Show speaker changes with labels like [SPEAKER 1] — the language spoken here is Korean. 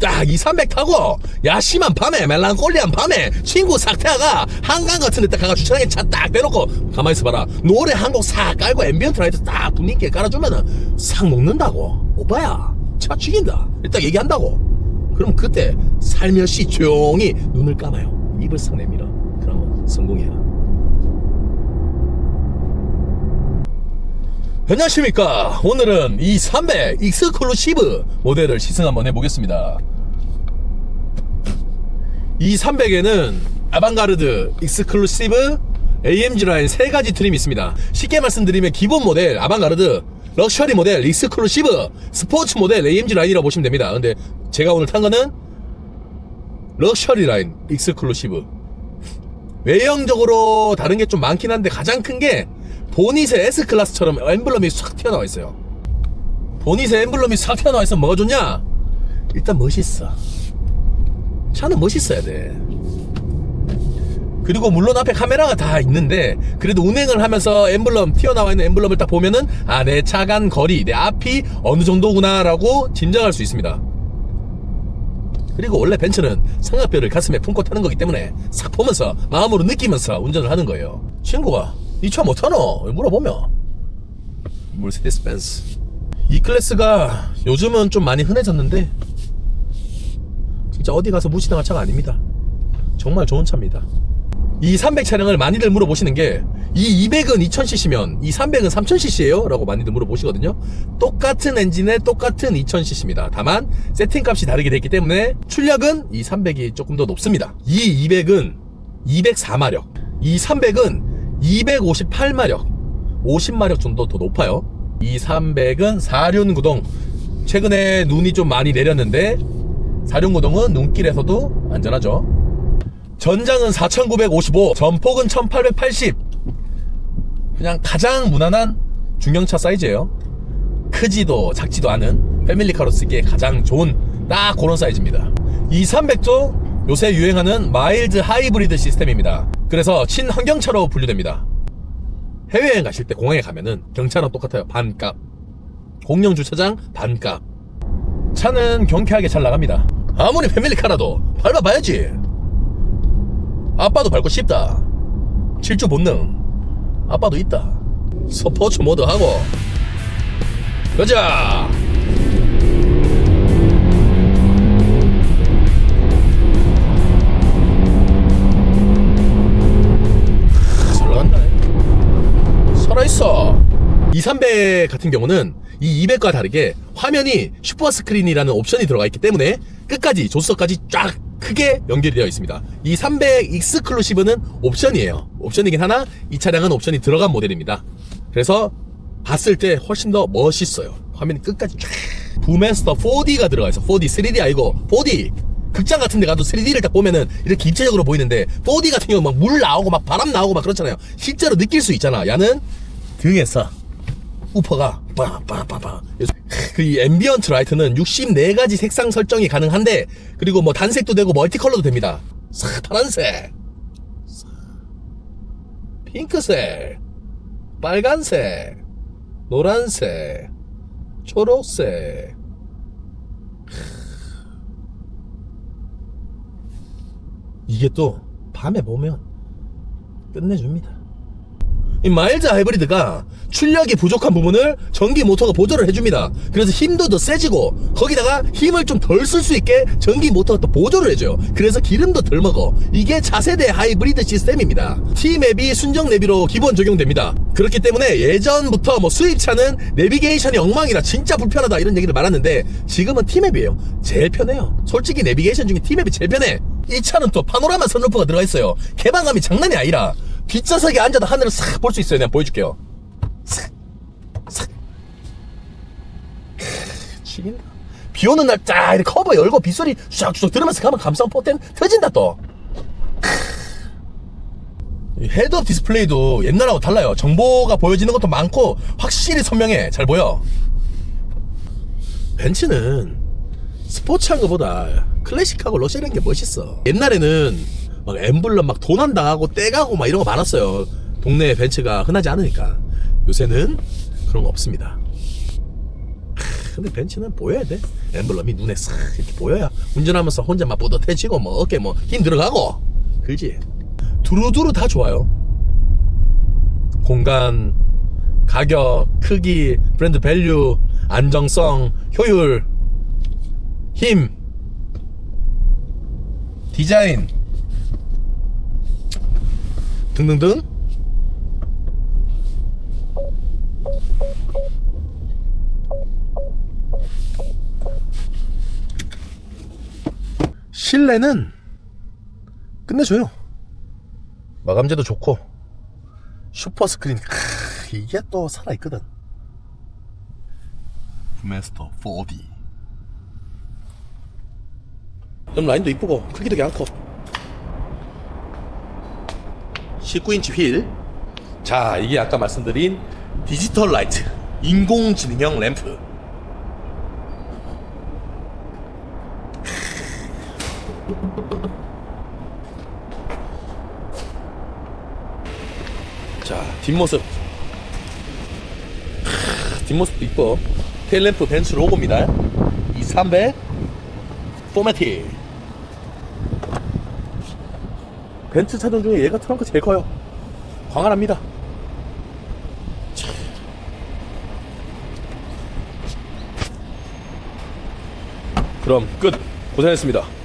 [SPEAKER 1] 딱 2, 300 타고 야심한 밤에 멜랑콜리한 밤에 친구 삭태아가 한강 같은 데 딱 가가 주차장에 차 딱 대놓고 가만히 있어봐라. 노래 한 곡 싹 깔고 앰비언트 라이트 딱 분위기에 깔아주면은 싹 먹는다고. 오빠야 차 죽인다. 딱 얘기한다고. 그럼 그때 살며시 조용히 눈을 감아요. 입을 싹 내밀어. 그러면 성공이야 안녕하십니까. 오늘은 이 300 익스클루시브 모델을 시승 한번 해보겠습니다. 이 300에는 아방가르드 익스클루시브 AMG 라인 세 가지 트림이 있습니다. 쉽게 말씀드리면 기본 모델 아방가르드 럭셔리 모델 익스클루시브 스포츠 모델 AMG 라인이라고 보시면 됩니다. 근데 제가 오늘 탄 거는 럭셔리 라인 익스클루시브. 외형적으로 다른 게 좀 많긴 한데 가장 큰게 보닛의 S클래스처럼 엠블럼이 싹 튀어나와 있어요. 보닛의 엠블럼이 싹 튀어나와 있으면 뭐가 좋냐? 일단 멋있어. 차는 멋있어야 돼. 그리고 물론 앞에 카메라가 다 있는데 그래도 운행을 하면서 엠블럼 튀어나와 있는 엠블럼을 딱 보면은 아 내 차 간 거리 내 앞이 어느 정도구나 라고 짐작할 수 있습니다. 그리고 원래 벤츠는 상하뼈를 가슴에 품고 타는 거기 때문에 싹 보면서 마음으로 느끼면서 운전을 하는 거예요. 친구가 이 차못 타노? 물어보면 멀세데스 벤츠 이 클래스가 요즘은 좀 많이 흔해졌는데 진짜 어디 가서 무시당할 차가 아닙니다. 정말 좋은 차입니다. 이 300 차량을 많이들 물어보시는 게 이 200은 2000cc면 이 300은 3000cc예요? 라고 많이들 물어보시거든요. 똑같은 엔진에 똑같은 2000cc입니다. 다만 세팅값이 다르게 됐기 때문에 출력은 이 300이 조금 더 높습니다. 이 200은 204마력, 이 300은 258마력, 50마력 정도 더 높아요. 이 300은 사륜구동. 최근에 눈이 좀 많이 내렸는데 사륜구동은 눈길에서도 안전하죠. 전장은 4955, 전폭은 1880. 그냥 가장 무난한 중형차 사이즈예요. 크지도 작지도 않은 패밀리카로 쓰기에 가장 좋은 딱 그런 사이즈입니다. 이 300도 요새 유행하는 마일드 하이브리드 시스템입니다. 그래서 친환경차로 분류됩니다. 해외여행 가실 때 공항에 가면은 경차랑 똑같아요. 반값. 공영 주차장 반값. 차는 경쾌하게 잘 나갑니다. 아무리 패밀리카라도 밟아봐야지. 아빠도 밟고 싶다. 질주 본능. 아빠도 있다. 스포츠 모드 하고. 가자! 200 같은 경우는 이 200과 다르게 화면이 슈퍼 스크린이라는 옵션이 들어가 있기 때문에 끝까지 조수석까지 쫙 크게 연결이 되어 있습니다. 이 300 익스클루시브는 옵션이에요. 옵션이긴 하나 이 차량은 옵션이 들어간 모델입니다. 그래서 봤을 때 훨씬 더 멋있어요. 화면이 끝까지 쫙. 부메스터 4D가 들어가 있어. 4D, 3D 아니고 4D. 극장 같은 데 가도 3D를 딱 보면은 이렇게 입체적으로 보이는데 4D 같은 경우 막물 나오고 막 바람 나오고 막 그렇잖아요. 실제로 느낄 수 있잖아. 야는 등에서 우퍼가 빠빠빠빠. 그이 앰비언트 라이트는 64가지 색상 설정이 가능한데 그리고 뭐 단색도 되고 멀티컬러도 됩니다. 싹 파란색. 싹 핑크색. 빨간색. 노란색. 초록색. 이게 또 밤에 보면 끝내줍니다 이 마일드 하이브리드가 출력이 부족한 부분을 전기 모터가 보조를 해줍니다. 그래서 힘도 더 세지고 거기다가 힘을 좀 덜 쓸 수 있게 전기 모터가 또 보조를 해줘요. 그래서 기름도 덜 먹어. 이게 차세대 하이브리드 시스템입니다. T맵이 순정 내비로 기본 적용됩니다. 그렇기 때문에 예전부터 뭐 수입차는 내비게이션이 엉망이라 진짜 불편하다 이런 얘기를 많았는데 지금은 T맵이에요. 제일 편해요. 솔직히 내비게이션 중에 T맵이 제일 편해. 이 차는 또 파노라마 선루프가 들어가 있어요. 개방감이 장난이 아니라 뒷좌석에 앉아도 하늘을 싹 볼 수 있어요. 내가 보여줄게요. 싹, 싹. 크, 죽인다. 비 오는 날 쫙 이렇게 커버 열고 빗소리 쫙쫙 들으면서 가면 감성 포텐 터진다 또. 헤드업 디스플레이도 옛날하고 달라요. 정보가 보여지는 것도 많고 확실히 선명해. 잘 보여. 벤츠는 스포츠한 것보다 클래식하고 럭셔리한 게 멋있어. 옛날에는 막 엠블럼 막 도난 당하고 떼가고 막 이런 거 많았어요. 동네에 벤츠가 흔하지 않으니까. 요새는 그런 거 없습니다. 크, 근데 벤츠는 보여야 돼. 엠블럼이 눈에 싹 이렇게 보여야 운전하면서 혼자 막 뿌듯해지고 뭐 어깨 뭐 힘 들어가고 그지? 두루두루 다 좋아요. 공간, 가격, 크기, 브랜드 밸류, 안정성, 효율, 힘, 디자인 등등등 실내는 끝내줘요. 마감재도 좋고 슈퍼 스크린 크, 이게 또 살아 있거든. 마스터 4D. 좀 라인도 이쁘고 크기도 괜찮고. 19인치 휠. 자, 이게 아까 말씀드린 디지털 라이트, 인공지능형 램프. 자, 뒷모습. 크, 뒷모습도 이뻐. 테일램프 벤츠 로고입니다. 이300 포매틱. 벤츠 차종 중에 얘가 트렁크 제일 커요. 광활합니다. 차. 그럼 끝. 고생했습니다.